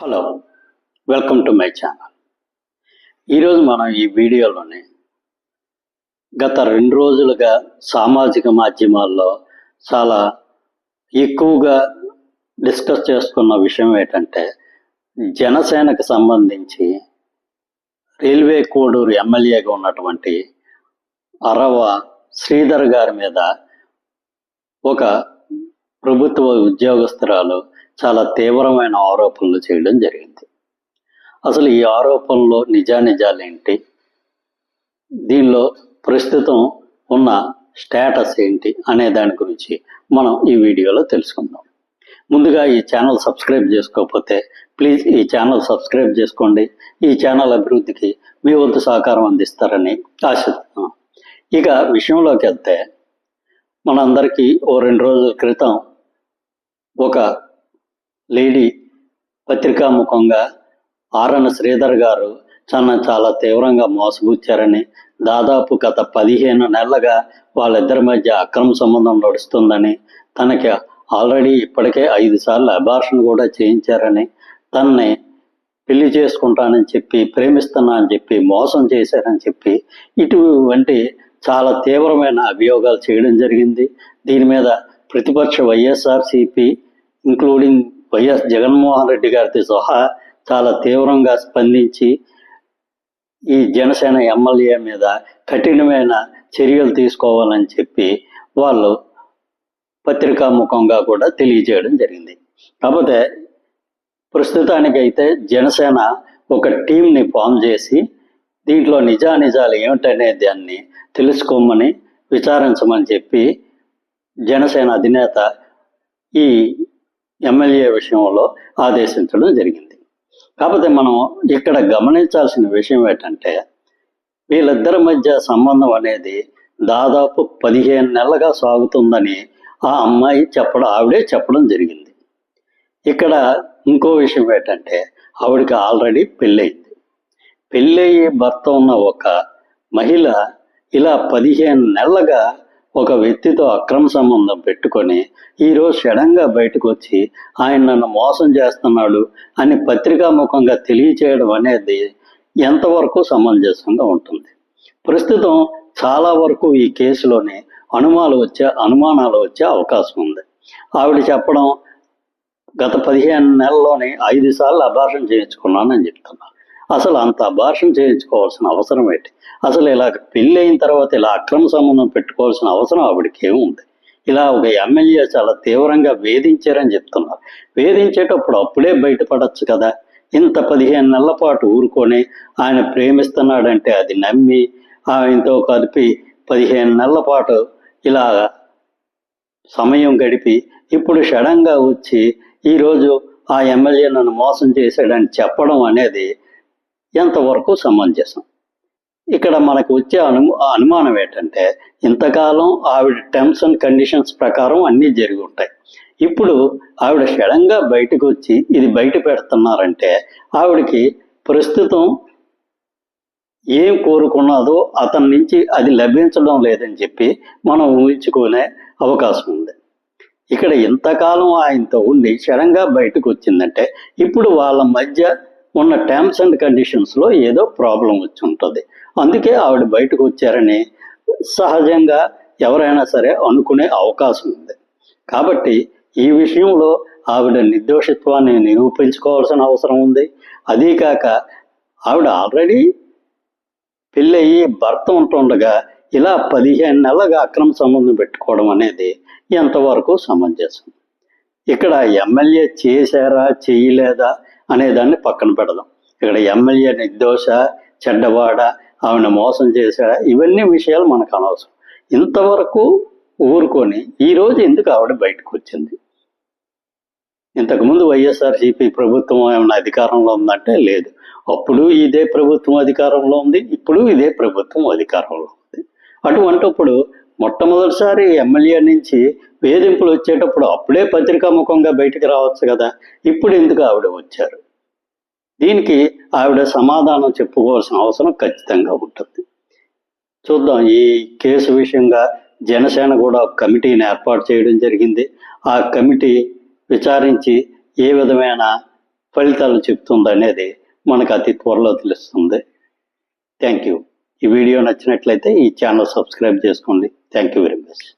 Hello welcome to my channel ఈరోజు మనం ఈ వీడియోలోని గత రెండు రోజులుగా సామాజిక మాధ్యమాల్లో చాలా ఎక్కువగా డిస్కస్ చేసుకున్న విషయం ఏంటంటే జనసేనకు సంబంధించి రైల్వే కోడూరు ఎమ్మెల్యేగా ఉన్నటువంటి అరవ శ్రీధర్ గారి మీద ఒక ప్రభుత్వ ఉద్యోగస్తురాలు చాలా తీవ్రమైన ఆరోపణలు చేయడం జరిగింది. అసలు ఈ ఆరోపణలో నిజానిజాలేంటి? దీనిలో ప్రస్తుతం ఉన్న స్టేటస్ ఏంటి అనే దాని గురించి మనం ఈ వీడియోలో తెలుసుకుందాం. ముందుగా ఈ ఛానల్ సబ్స్క్రైబ్ చేసుకోకపోతే ప్లీజ్ ఈ ఛానల్ సబ్స్క్రైబ్ చేసుకోండి. ఈ ఛానల్ అభివృద్ధికి మీ వంతు సహకారం అందిస్తారని ఆశిస్తున్నాం. ఇక విషయంలోకి వెళ్తే మనందరికీ ఓ రెండు రోజుల క్రితం ఒక లేడీ పత్రికాముఖంగా ఆరణ శ్రీధర్ గారు చాలా చాలా తీవ్రంగా మోసపుచ్చారని దాదాపు గత పదిహేను నెలలుగా వాళ్ళిద్దరి మధ్య అక్రమ సంబంధం నడుస్తుందని తనకి ఆల్రెడీ ఇప్పటికే ఐదు సార్లు అబార్షన్ కూడా చేయించారని తనని పెళ్ళి చేసుకుంటానని చెప్పి ప్రేమిస్తున్నా అని చెప్పి మోసం చేశారని చెప్పి ఇటువంటి చాలా తీవ్రమైన అభియోగాలు చేయడం జరిగింది. దీని మీద ప్రతిపక్ష వైఎస్ఆర్సిపి ఇంక్లూడింగ్ వైఎస్ జగన్మోహన్ రెడ్డి గారితో సహా చాలా తీవ్రంగా స్పందించి ఈ జనసేన ఎమ్మెల్యే మీద కఠినమైన చర్యలు తీసుకోవాలని చెప్పి వాళ్ళు పత్రికాముఖంగా కూడా తెలియజేయడం జరిగింది. కాకపోతే ప్రస్తుతానికైతే జనసేన ఒక టీంని ఫామ్ చేసి దీంట్లో నిజానిజాలు ఏమిటనే దాన్ని తెలుసుకోమని విచారించమని చెప్పి జనసేన అధినేత ఈ ఎమ్మెల్యే విషయంలో ఆదేశించడం జరిగింది. కాకపోతే మనం ఇక్కడ గమనించాల్సిన విషయం ఏంటంటే వీళ్ళిద్దరి మధ్య సంబంధం అనేది దాదాపు పదిహేను నెలలుగా సాగుతుందని ఆ అమ్మాయి చెప్పడం ఆవిడే చెప్పడం జరిగింది. ఇక్కడ ఇంకో విషయం ఏంటంటే ఆవిడకి ఆల్రెడీ పెళ్ళయింది. పెళ్ళయి భర్త ఉన్న ఒక మహిళ ఇలా పదిహేను నెలలుగా ఒక వ్యక్తితో అక్రమ సంబంధం పెట్టుకొని ఈరోజు సడన్గా బయటకు వచ్చి ఆయన నన్ను మోసం చేస్తున్నాడు అని పత్రికాముఖంగా తెలియచేయడం అనేది ఎంతవరకు సమంజసంగా ఉంటుంది? ప్రస్తుతం చాలా వరకు ఈ కేసులోనే అనుమానాలు వచ్చే అనుమానాలు వచ్చే అవకాశం ఉంది. ఆవిడ చెప్పడం గత పదిహేను నెలల్లోనే ఐదు సార్లు అబార్షన్ చేయించుకున్నానని చెప్తున్నాను అసలు అంత అభాషణ చేయించుకోవాల్సిన అవసరం ఏంటి? అసలు ఇలా పెళ్ళి అయిన తర్వాత ఇలా అక్రమ సంబంధం పెట్టుకోవాల్సిన అవసరం ఆవిడకి ఏముంది ఇలా ఒక ఎమ్మెల్యే చాలా తీవ్రంగా వేధించారని చెప్తున్నారు. వేధించేటప్పుడు అప్పుడే బయటపడచ్చు కదా. ఇంత పదిహేను నెలల పాటు ఊరుకొని ఆయన ప్రేమిస్తున్నాడంటే అది నమ్మి ఆయనతో కలిపి పదిహేను నెలల పాటు ఇలా సమయం గడిపి ఇప్పుడు సడన్గా వచ్చి ఈరోజు ఆ ఎమ్మెల్యే నన్ను మోసం చేశాడని చెప్పడం అనేది ఎంతవరకు సమంజసం? ఇక్కడ మనకు వచ్చే అను అనుమానం ఏంటంటే ఇంతకాలం ఆవిడ టర్మ్స్ అండ్ కండిషన్స్ ప్రకారం అన్నీ జరిగి ఉంటాయి. ఇప్పుడు ఆవిడ సడన్గా బయటకు వచ్చి ఇది బయట పెడుతున్నారంటే ఆవిడకి ప్రస్తుతం ఏం కోరుకున్నదో అతని నుంచి అది లభించడం లేదని చెప్పి మనం ఊహించుకునే అవకాశం ఉంది. ఇక్కడ ఇంతకాలం ఆయనతో ఉండి సడన్గా బయటకు వచ్చిందంటే ఇప్పుడు వాళ్ళ మధ్య ఉన్న టర్మ్స్ అండ్ కండిషన్స్లో ఏదో ప్రాబ్లం వచ్చి ఉంటుంది. అందుకే ఆవిడ బయటకు వచ్చారని సహజంగా ఎవరైనా సరే అనుకునే అవకాశం ఉంది. కాబట్టి ఈ విషయంలో ఆవిడ నిర్దోషిత్వాన్ని నిరూపించుకోవాల్సిన అవసరం ఉంది. అదీ కాక ఆవిడ ఆల్రెడీ పెళ్ళయి భర్త ఉంటుండగా ఇలా పదిహేను నెలలుగా అక్రమ సంబంధం పెట్టుకోవడం అనేది ఎంతవరకు సమంజసం? ఇక్కడ ఎమ్మెల్యే చేశారా చేయలేదా? అనేదాన్ని పక్కన పెడదాం. ఇక్కడ ఎమ్మెల్యే నిర్దోష చెడ్డవాడ ఆమెను మోసం చేశాడా? ఇవన్నీ విషయాలు మనకు అనవసరం. ఇంతవరకు ఊరుకొని ఈరోజు ఎందుకు ఆవిడ బయటకు వచ్చింది? ఇంతకుముందు వైఎస్ఆర్సీపీ ప్రభుత్వం ఏమైనా అధికారంలో ఉందంటే లేదు. అప్పుడు ఇదే ప్రభుత్వం అధికారంలో ఉంది ఇప్పుడు ఇదే ప్రభుత్వం అధికారంలో ఉంది. అటువంటిప్పుడు మొట్టమొదటిసారి ఎమ్మెల్యే నుంచి వేధింపులు వచ్చేటప్పుడు అప్పుడే పత్రికాముఖంగా బయటికి రావచ్చు కదా. ఇప్పుడు ఎందుకు ఆవిడ వచ్చారు? దీనికి ఆవిడ సమాధానం చెప్పుకోవాల్సిన అవసరం ఖచ్చితంగా ఉంటుంది. చూద్దాం ఈ కేసు విషయంగా జనసేన కూడా ఒక కమిటీని ఏర్పాటు చేయడం జరిగింది. ఆ కమిటీ విచారించి ఏ విధమైన ఫలితాలు చెప్తుంది అనేది మనకు అతి త్వరలో తెలుస్తుంది. Thank you. ఈ వీడియో నచ్చినట్లయితే ఈ ఛానల్ సబ్స్క్రైబ్ చేసుకోండి. Thank you very much.